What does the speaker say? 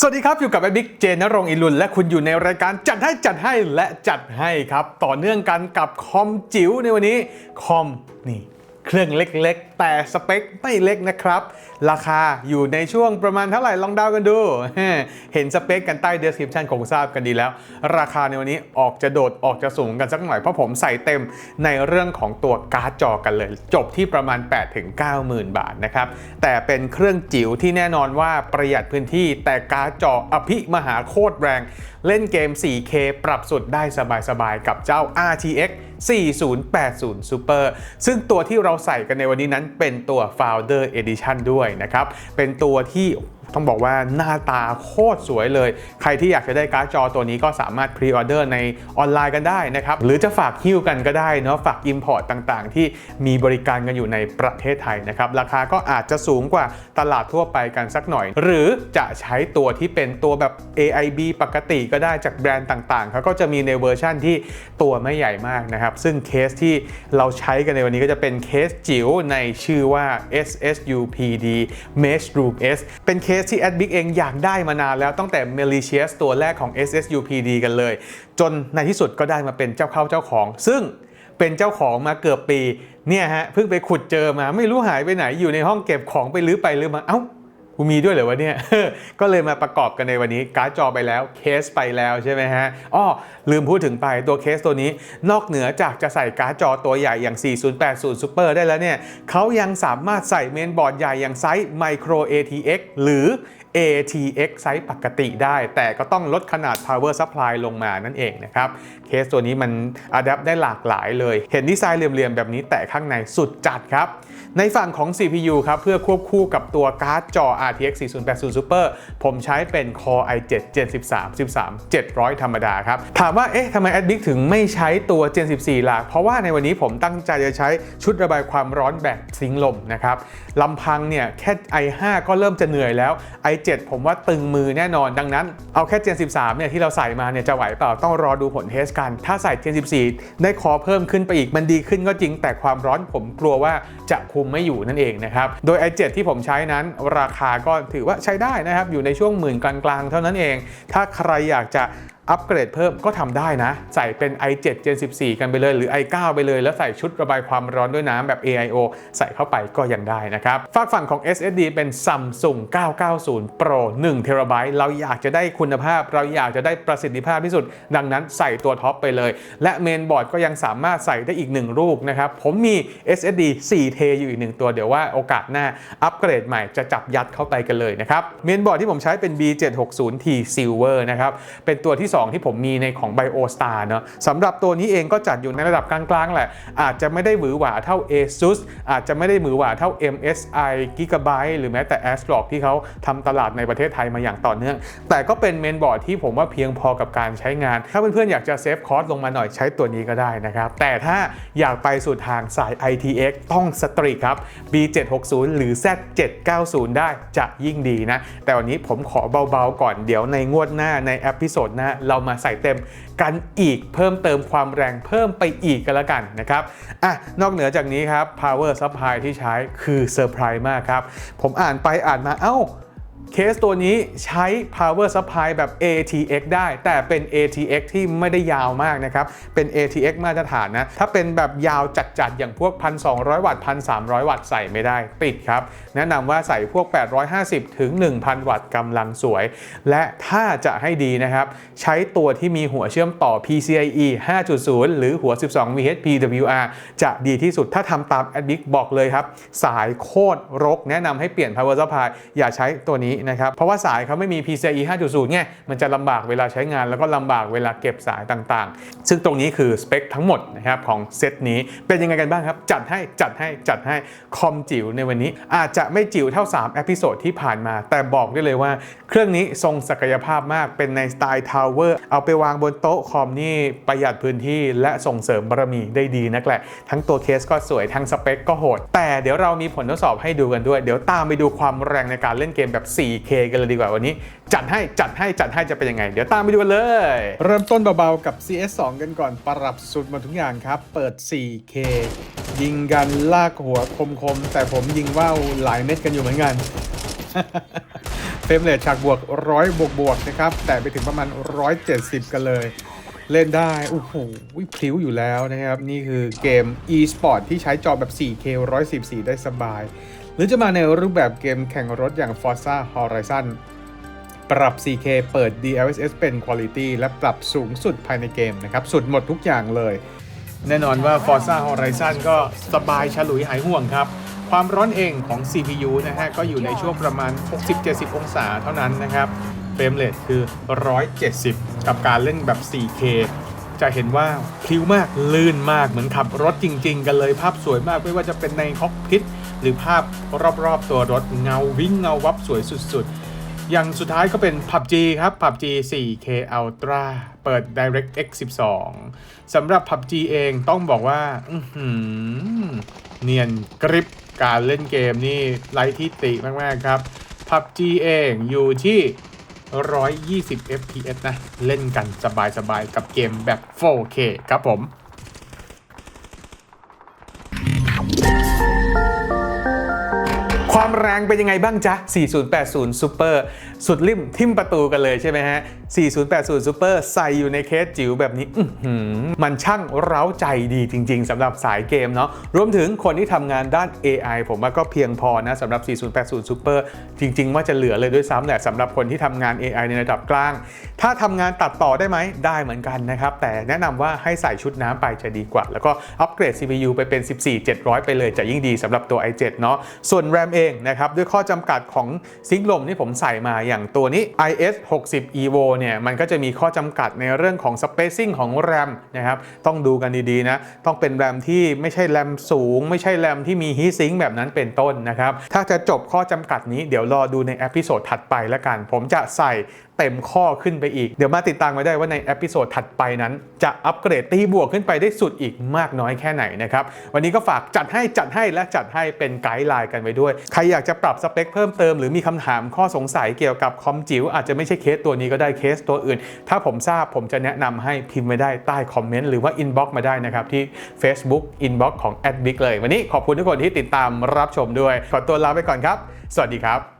สวัสดีครับ อยู่กับไอ้บิ๊กเจนรงอิลุน และคุณอยู่ในรายการจัดให้จัดให้และจัดให้ครับ ต่อเนื่องกันกับคอมจิ๋วในวันนี้ คอมนี่ เครื่องเล็ก แต่สเปคไม่เล็กนะครับ ราคาอยู่ในช่วงประมาณเท่าไหร่ลองเดากันดู เห็นสเปคกันใต้ description คงทราบกันดีแล้ว ราคาในวันนี้ออกจะโดดออกจะสูงกันสักหน่อย เพราะผมใส่เต็มในเรื่องของตัวการ์ดจอกันเลย จบที่ประมาณ8-90,000 บาทนะครับ แต่เป็นเครื่องจิ๋วที่แน่นอนว่าประหยัดพื้นที่ แต่การ์ดจออภิมหาโคตรแรง เล่นเกม 4K ปรับสุดได้สบายๆกับเจ้า RTX 4080 Super ซึ่งตัวที่เราใส่กันในวันนี้นั้นเป็นตัว Founder Edition ด้วยนะครับ เป็นตัวที่ ต้องบอกว่าหน้าตาโคตรสวยเลย ใครที่อยากจะได้การ์ดจอตัวนี้ก็สามารถพรีออเดอร์ในออนไลน์กันได้นะครับ หรือจะฝากฮิ้วกันก็ได้เนาะฝาก Import ต่างๆ ที่มีบริการกันอยู่ในประเทศไทยนะครับ ราคาก็อาจจะสูงกว่าตลาดทั่วไปกันสักหน่อย หรือจะใช้ตัวที่เป็นตัวแบบ AIB ปกติก็ได้จากแบรนด์ต่างๆเขาก็จะมีในเวอร์ชั่นที่ตัวไม่ใหญ่มากนะครับ ซึ่งเคสที่เราใช้กันในวันนี้ก็จะเป็นเคสจิ๋วในชื่อว่า SSUPD Mesh Room S เป็นเคสสที่ a d b i c เองอยากได้มานานแล้วตั้งแต่ m e l i c i u s ตัวแรกของ SSUPD กันเลย จนในที่สุดก็ได้มาเป็นเจ้าเข้าเจ้าของ ซึ่งเป็นเจ้าของมาเกือบปีเนี่ยฮะเพิ่งไปขุดเจอมาไม่รู้หายไปไหนอยู่ในห้องเก็บของไปลื้อไปลื้อมาเอ้า กูมีด้วยเหรอวะเนี่ย ก็เลยมาประกอบกันในวันนี้ การ์ดจอไปแล้ว เคสไปแล้วใช่ไหมฮะ อ้อ ลืมพูดถึงไปตัวเคสตัวนี้ นอกเหนือจากจะใส่การ์ดจอตัวใหญ่อย่าง 4080 Super ได้แล้วเนี่ยเขายังสามารถใส่เมนบอร์ดใหญ่อย่างไซส์ Micro ATX หรือ ATX ไซส์ปกติได้ แต่ก็ต้องลดขนาด power supply ลงมานั่นเองนะครับ เคสตัวนี้มันอัดแอปได้หลากหลายเลย เห็นดีไซน์เหลี่ยมๆ แบบนี้แต่ข้างในสุดจัดครับ ในฝั่งของ CPU ครับ เพื่อควบคู่กับตัวการ์ดจอ RTX 4080 Super ผมใช้เป็น Core i7 Gen 13 13 700 ธรรมดาครับ ถามว่า เอ๊ะทำไม Adbic ถึงไม่ใช้ตัว Gen 14ล่ะเพราะว่าในวันนี้ผมตั้งใจจะใช้ชุดระบายความร้อนแบบซิงลมนะครับลำพังเนี่ยแค่ i5 ก็เริ่มจะเหนื่อยแล้ว i7 ผมว่าตึงมือแน่นอนดังนั้น เอาแค่ Gen 13เนี่ยที่เราใส่มาเนี่ยจะไหวเปล่าต้องรอดูผลเทสกัน ถ้าใส่ Gen 14 ได้คอเพิ่มขึ้นไปอีกมันดีขึ้นก็จริง แต่ความร้อนผมกลัวว่าจะคุมไม่อยู่นั่นเองนะครับโดย i7 ที่ผมใช้นั้นราคาก็ถือว่าใช้ได้นะครับ อยู่ในช่วงหมื่นกลางๆ เท่านั้นเอง ถ้าใครอยากจะ อัปเกรดเพิ่มก็ทำได้นะ ใส่เป็น i7 Gen 14 กันไปเลย หรือ i9 ไปเลย แล้วใส่ชุดระบายความร้อนด้วยน้ำแบบ AIO ใส่เข้าไปก็ยังได้นะครับฝากฝั่งของ SSD เป็น Samsung 990 Pro 1 t b เราอยากจะได้คุณภาพ เราอยากจะได้ประสิทธิภาพที่สุด ดังนั้นใส่ตัวท็อปไปเลย และเมนบอร์ดก็ยังสามารถใส่ได้อีก 1 ลูกนะครับ ผมมี SSD 4T อยู่อีก1ตัว เดี๋ยวว่าโอกาสหน้าอัปเกรดใหม่จะจับยัดเข้าไปกันเลยนะครับ เมนบอร์ดที่ผมใช้เป็น B760T Silver นะครับ เป็นตัวที่2ที่ผมมีในของ BioStar เนาะสำหรับตัวนี้เองก็จัดอยู่ในระดับกลางๆแหละ อาจจะไม่ได้หวือหวาเท่า ASUS อาจจะไม่ได้หวือหวาเท่า MSI Gigabyte หรือแม้แต่ ASRock ที่เขาทำตลาดในประเทศไทยมาอย่างต่อเนื่อง แต่ก็เป็นเมนบอร์ดที่ผมว่าเพียงพอกับการใช้งาน ถ้าเพื่อนๆอยากจะเซฟคอสลงมาหน่อยใช้ตัวนี้ก็ได้นะครับ แต่ถ้าอยากไปสู่ทางสาย ITX ต้องสตรีครับ B760 หรือ Z790 ได้จะยิ่งดีนะ แต่วันนี้ผมขอเบาๆก่อนเดี๋ยวในงวดหน้าในอพิโซดหน้าเรามาใส่เต็มกันอีกเพิ่มเติมความแรงเพิ่มไปอีกกันละกันนะครับอะนอกเหนือจากนี้ครับ power supply ที่ใช้คือเซอร์ไพรส์มากครับ ผมอ่านไปอ่านมาเอ้า เคสตัวนี้ใช้ power supply แบบ ATX ได้ แต่เป็น ATX ที่ไม่ได้ยาวมากนะครับ เป็น ATX มาตรฐานนะ ถ้าเป็นแบบยาวจัดๆ อย่างพวก 1,200 วัตต์ 1,300 วัตต์ใส่ไม่ได้ติดครับ แนะนำว่าใส่พวก 850 ถึง 1,000 วัตต์กำลังสวย และถ้าจะให้ดีนะครับ ใช้ตัวที่มีหัวเชื่อมต่อ PCIe 5.0 หรือหัว 12 VH PWR จะดีที่สุดถ้าทำตาม a d d i c บอกเลยครับ สายโคตรรก แนะนำให้เปลี่ยน power supply อย่าใช้ตัวนี้นะครับ เพราะว่าสายเขาไม่มี PCIe 5.0ไงมันจะลำบากเวลาใช้งาน แล้วก็ลำบากเวลาเก็บสายต่างๆ ซึ่งตรงนี้คือสเปคทั้งหมดนะครับของเซตนี้เป็นยังไงกันบ้างครับ จัดให้จัดให้จัดให้คอมจิ๋วในวันนี้ อาจจะไม่จิ๋วเท่า3เอพิโซดที่ผ่านมา แต่บอกได้เลยว่า เครื่องนี้ทรงศักยภาพมากเป็นในสไตล์ทาวเวอร์เอาไปวางบนโต๊ะคอมนี่ประหยัดพื้นที่และส่งเสริมบารมีได้ดีนักแหละทั้งตัวเคสก็สวยทั้งสเปคก็โหด แต่เดี๋ยวเรามีผลทดสอบให้ดูกันด้วย เดี๋ยวตามไปดูความแรงในการเล่นเกมแบบ 4K กันเลยดีกว่าวันนี้ จัดให้จัดให้จัดให้จะเป็นยังไง เดี๋ยวตามไปดูกันเลย เริ่มต้นเบาๆกับ CS2 กันก่อนปรับสุดมาทุกอย่างครับ เปิด 4K ยิงกันลากหัวคมๆ แต่ผมยิงว่าวหลายเม็ดกันอยู่เหมือนกันเฟรมเรทฉากบวกร้อยบวกบวกๆนะครับ แต่ไปถึงประมาณ 170 กันเลย เล่นได้ โอ้โหพลิ้วอยู่แล้วนะครับ นี่คือเกม e-sport ที่ใช้จอแบบ 4K 114 ได้สบาย หรือจะมาในรูปแบบเกมแข่งรถอย่าง Forza Horizon ปรับ 4K เปิด DLSS เป็น Quality และปรับสูงสุดภายในเกมนะครับ สุดหมดทุกอย่างเลย แน่นอนว่า Forza Horizon ก็สบายฉลุยหายห่วงครับ ความร้อนเองของ CPU นะฮะ ก็อยู่ในช่วงประมาณ 60-70 องศาเท่านั้นนะครับเฟรมเรทคือ 170 กับการเล่นแบบ 4K จะเห็นว่าพลิ้วมากลื่นมากเหมือนขับรถจริง ๆ กันเลยภาพสวยมากไม่ว่าจะเป็นในคอกพิทหรือภาพรอบๆตัวรถเงาวิ่งเงาวับสวยสุดๆ อย่างสุดท้ายก็เป็น PUBG ครับ PUBG 4K Ultra เปิด DirectX 12สำหรับ PUBG เองต้องบอกว่าอืเนียนกริปการเล่นเกมนี่ไร้ที่ติมาก ๆ ครับ PUBG เองอยู่ที่ 120 fps นะ เล่นกันสบายๆ กับเกมแบบ 4K ครับผม ความแรงเป็นยังไงบ้างจ๊ะ 4080 Super สุดริมทิมประตูกันเลยใช่ไหมฮะ 4080 Super ใส่อยู่ในเคสจิ๋วแบบนี้มันช่างเร้าใจดีจริง ๆสำหรับสายเกมเนาะ รวมถึงคนที่ทำงานด้าน AI ผมว่าก็เพียงพอนะสำหรับ 4080 Super จริง ๆ ว่าจะเหลือเลยด้วยซ้ำแหละสำหรับคนที่ทำงาน AI ในระดับกลาง ถ้าทำงานตัดต่อได้ไหมได้เหมือนกันนะครับ แต่แนะนำว่าให้ใส่ชุดน้ำไปจะดีกว่า แล้วก็อัปเกรด CPU ไปเป็น 14700 ไปเลยจะยิ่งดีสำหรับตัว i7 เนาะส่วน RAM เองนะครับด้วยข้อจำกัดของซิงค์ลมที่ผมใส่มาอย่างตัวนี้ IS 60 EVO เนี่ยมันก็จะมีข้อจำกัดในเรื่องของ spacing ของ RAM นะครับต้องดูกันดีๆนะต้องเป็น RAM ที่ไม่ใช่ RAM สูง ไม่ใช่ RAM ที่มี heat sink แบบนั้นเป็นต้นนะครับถ้าจะจบข้อจำกัดนี้เดี๋ยวรอดูในเอพิโซดถัดไปแล้วกัน ผมจะใส่เต็มข้อขึ้นไปอีก เดี๋ยวมาติดตามไว้ได้ว่าในเอพิโซดถัดไปนั้น จะอัปเกรดตีบวกขึ้นไปได้สุดอีกมากน้อยแค่ไหนนะครับ วันนี้ก็ฝากจัดให้จัดให้และจัดให้เป็นไกด์ไลน์กันไว้ด้วย ใครรอยากจะปรับสเปคเพิ่มเติมหรือมีคำถามข้อสงสัยเกี่ยวกับคอมจิ๋วอาจจะไม่ใช่เคสตัวนี้ก็ได้เคสตัวอื่น ถ้าผมทราบผมจะแนะนำให้พิมพ์ไว้ได้ใต้คอมเมนต์หรือว่าอินบ็อกซ์มาได้นะครับ ที่ Facebook Inbox ของ a d b i g เลย วันนี้ขอบคุณทุกคนที่ติดตามรับชมด้วย ขอตัวลาไปก่อนครับ สวัสดีครับ